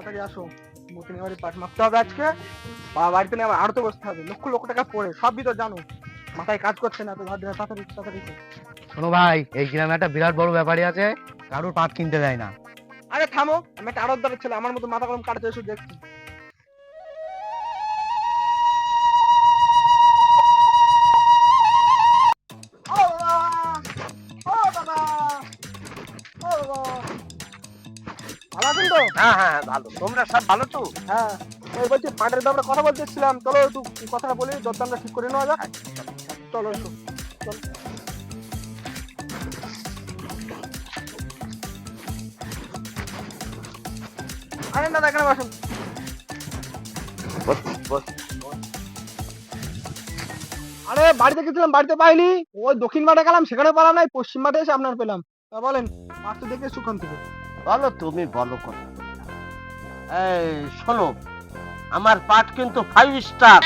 তাড়াতাড়ি আসো। মতিন এবারে পাট মারতে হবে আজকে। বাবা বাড়িতে নেই আবার তো বসতে হবে। লক্ষ লক্ষ টাকা পড়ে সবই তো জানো। মাথায় কাজ করছে না তো তাড়াতাড়ি তাড়াতাড়ি শোনো ভাই এই গ্রামে একটা বিরাট বড় ব্যাপারী আছে কারোর পাট কিনতে দেয় না। আরে থামো আমি একটা আড়তদারের ছেলে আমার মতো মাথা গরম কাটতে এসে দেখছি। হ্যাঁ হ্যাঁ ভালো। তোমরা সব ভালো তো? হ্যাঁ ওই বলছি পাটের দামটা কথা বলতেছিলাম। চলো একটু কথাটা বলি দর দামটা ঠিক করে নেওয়া যাক। চলো একটু চলো। আরে দাদা এখানে বসুন। আরে বাড়িতে গেছিলাম বাড়িতে পাইনি। ওই দক্ষিণ মাঠে গেলাম সেখানে পালা নাই পশ্চিম মাঠে এসে আপনার পেলাম। তা বলেন মাঠ তো দেখে সুখান থেকে। বলো তুমি বলো কথা। শোনো আমার পাট কিন্তু ফাইভ স্টার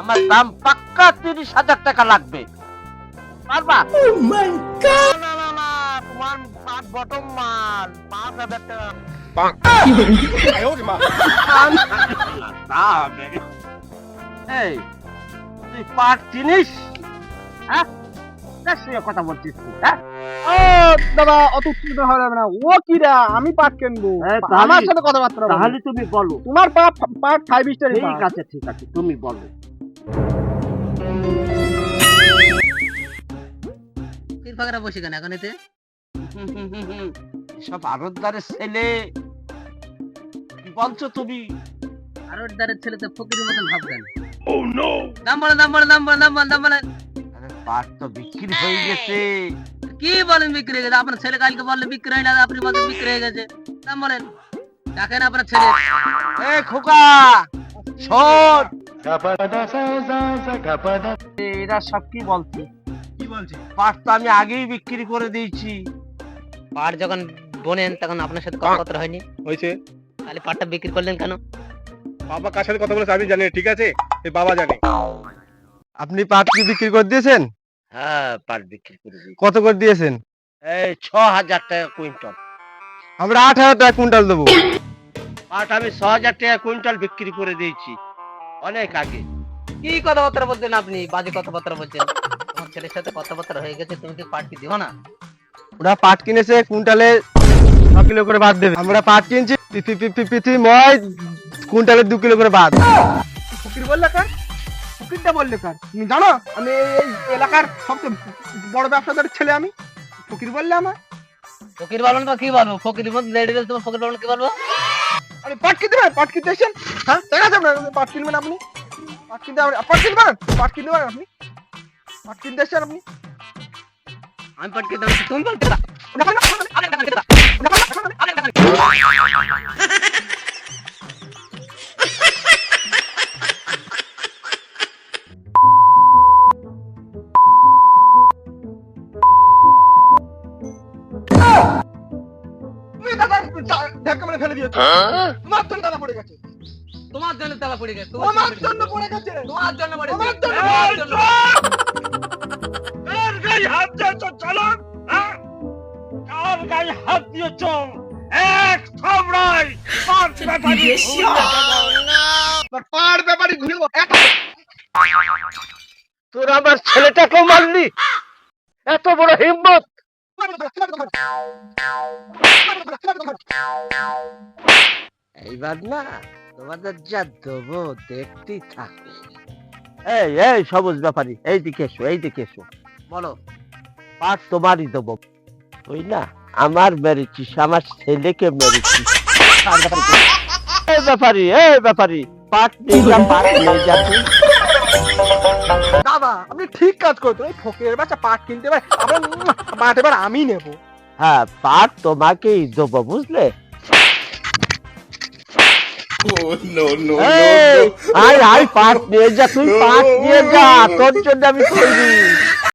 আমার দাম পাক্কা তিরিশ হাজার টাকা লাগবে। পারবা? না না না তোমার পাট বটম মাল পাঁচ হাজার টাকা। এই তুই পাট চিনিস হ্যাঁ? সঙ্গে কথা বলছিস হ্যাঁ? ও দাদা অত উত্তেজিত হওয়া যাবে না। ও কি রে? আমি পাট কিনবো? আমার সাথে কথাবার্তা তাহলে তুমি বলো। তোমার পাট পাট ফাইভ স্টার ঠিক আছে ঠিক আছে তুমি বলো। ফাঁকরা বসে কেন এখন এতে? সব আরতদারের ছেলে। কি বলছো তুমি। আর ওর দ্বারের ছেলে তো ফকিরের মতন ভাববেন দাম বলেন দাম বলেন দাম বলেন দাম বলেন দাম বলেন। পাট তো বিক্রি হয়ে গেছে। কি বলেন বিক্রি হয়ে গেছে? আপনার ছেলে কালকে বললে বিক্রি হয় না আপনি বলতে বিক্রি হয়ে গেছে। দাম বলেন দেখেন আপনার ছেলে। এ খোকা শোন এরা সব কি বলছে? কি বলছে? পাট তো আমি আগেই বিক্রি করে দিয়েছি। পাট যখন বোনেন তখন আপনার সাথে কথাবার্তা হয়নি। হয়েছে। তাহলে পাটটা বিক্রি করলেন কেন? বাবা কার সাথে কথা বলেছে আমি জানি ঠিক আছে? বাবা জানে। আপনি পাট কি বিক্রি করে দিয়েছেন? হ্যাঁ পাট বিক্রি করে দিয়েছি। কত করে দিয়েছেন? এই ছ হাজার টাকা কুইন্টাল। আমরা আট হাজার টাকা কুইন্টাল দেবো। পাট আমি ছ হাজার টাকা কুইন্টাল বিক্রি করে দিয়েছি। অনেক আগে। কি কথাবার্তা বলছেন আপনি? বাজে কথাবার্তা বলছেন। তোমার ছেলের সাথে কথাবার্তা হয়ে গেছে তুমি কি পাট কি দিও না? ওরা পাট কিনেছে কুইন্টালে ছ কিলো করে বাদ দেবে। আমরা পাট কিনছি পি- পি- পি- পি- কুইন্টালে দু কিলো করে বাদ ফকির বললে কার ফকিরটা বললে কার তুমি জানো আমি এই এলাকার সবচেয়ে বড় ব্যবসাদারের ছেলে আমি ফকির বললে আমার ফকির বলবেন তো কি বলব ফকির মধ্যে লেডি তোমার ফকির বলবেন কি বলব আরে পাট কিনতে পারেন পাট কিনতে এসেছেন হ্যাঁ দেখা যাবে না পাট কিনবেন আপনি পাট কিনতে পারেন পাট কিনতে পারেন পাট কিনতে পারেন আপনি পাট কিনতে এসেছেন আপনি আমি পাট কিনতে পারছি, তুমি বলতে পারো। তুমি দাদা ধাক্কা মেরে ফেলে দিয়েছ। তোমার জন্য দাদা পড়ে গেছে। তোমার জন্য তালা পড়ে গেছে তোমার জন্য পড়ে গেছে। তোমার জন্য পড়ে গেছে। তোমার জন্য। কার গায়ে হাত দিয়েছ চলো হ্যাঁ? কার গায়ে হাত দিয়েছ এক থামড়াই পাঁচ ব্যাপারী পার ব্যাপারই ঘুরে তোর আমার ছেলেটাকে মারলি? এত বড় হিম্মত! এইবার না তোমাদের যা দেখতেই থাকবে এই এই, সবুজ এসো এসো। বলো তোমারই দেবো। না, আমার মেরেছিস, আমার ছেলেকে মেরেছিস? এই ব্যাপারী এই ব্যাপারী পাট নিয়ে যা নিয়ে যা দাদা আপনি ঠিক কাজ করতো এই ফকিরের বাচ্চা পাট কিনতে পারে আবার পাট এবার আমি নেব। হ্যাঁ পাট তোমাকেই দেবো বুঝলে? আয় আয় পাট নিয়ে যা তুই পাট নিয়ে যা তোর জন্য আমি তৈরি।